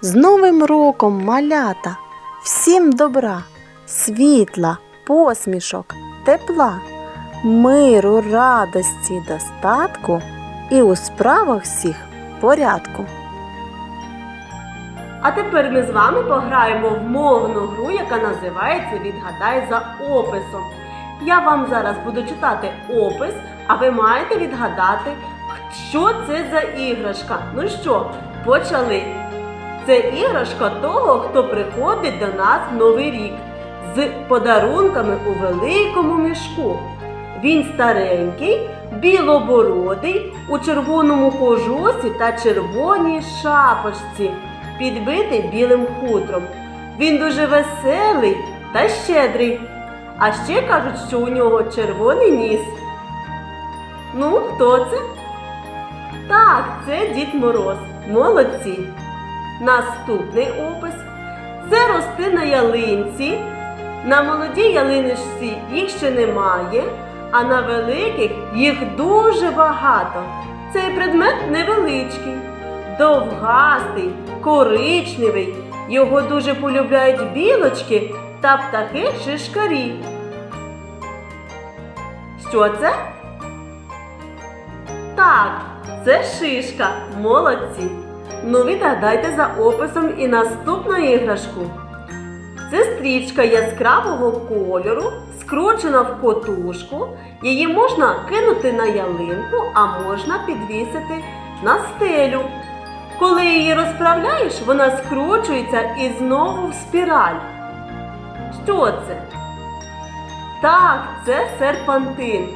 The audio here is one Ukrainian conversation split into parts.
З Новим роком, малята! Всім добра, світла, посмішок, тепла, миру, радості, достатку і у справах всіх порядку. А тепер ми з вами пограємо в мовну гру, яка називається Відгадай за описом. Я вам зараз буду читати опис, а ви маєте відгадати, що це за іграшка. Ну що, почали. Це іграшка того, хто приходить до нас в Новий рік з подарунками у великому мішку. Він старенький, білобородий, у червоному кожусі та червоній шапочці, підбитий білим хутром. Він дуже веселий та щедрий. А ще кажуть, що у нього червоний ніс. Ну, хто це? Так, це Дід Мороз. Молодці. Наступний опис. Це рости на ялинці. На молодій ялиночці їх ще немає, а на великих їх дуже багато. Цей предмет невеличкий, довгастий, коричневий. Його дуже полюбляють білочки та птахи шишкарі. Що це? Так, це шишка. Молодці. Ну, відгадайте за описом і наступну іграшку. Це стрічка яскравого кольору, скручена в котушку. Її можна кинути на ялинку, а можна підвісити на стелю. Коли її розправляєш, вона скручується і знову в спіраль. Що це? Так, це серпантин.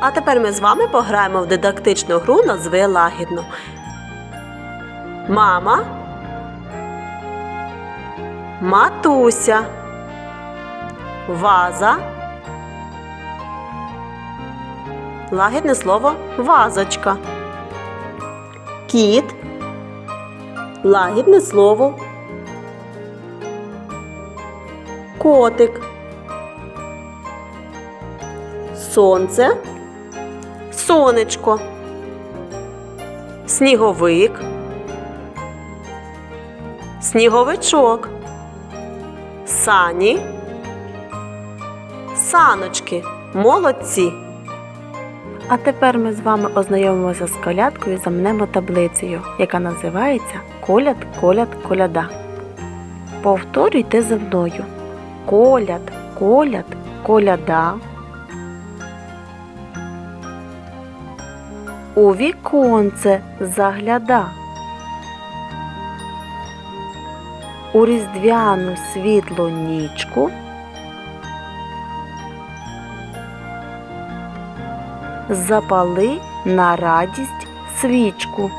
А тепер ми з вами пограємо в дидактичну гру назви лагідно. Мама. Матуся. Ваза. Лагідне слово вазочка. Кіт. Лагідне слово. Котик. Сонце. Сонечко. Сніговик. Сніговичок. Сані. Саночки. Молодці. А тепер ми з вами ознайомимося з колядкою і замнемо таблицею, яка називається Коляд, коляд, коляда. Повторюйте за мною. Коляд, коляд, коляда. У віконце загляда. У різдвяну світлу нічку запали на радість свічку.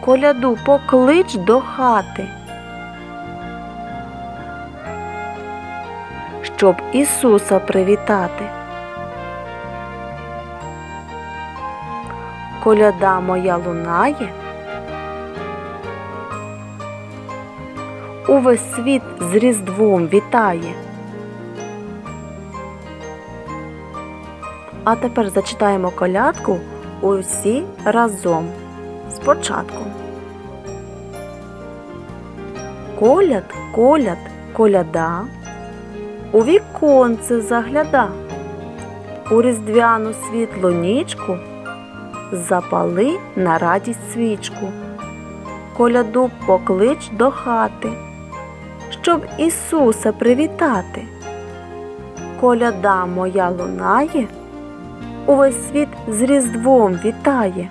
Коляду поклич до хати, щоб Ісуса привітати. Коляда моя лунає, увесь світ з Різдвом вітає. А тепер зачитаємо колядку усі разом. Спочатку. Коляд, коляд, коляда, у віконце загляда, у різдвяну світлу нічку запали на радість свічку. Коляду поклич до хати, щоб Ісуса привітати. Коляда моя лунає, увесь світ з Різдвом вітає.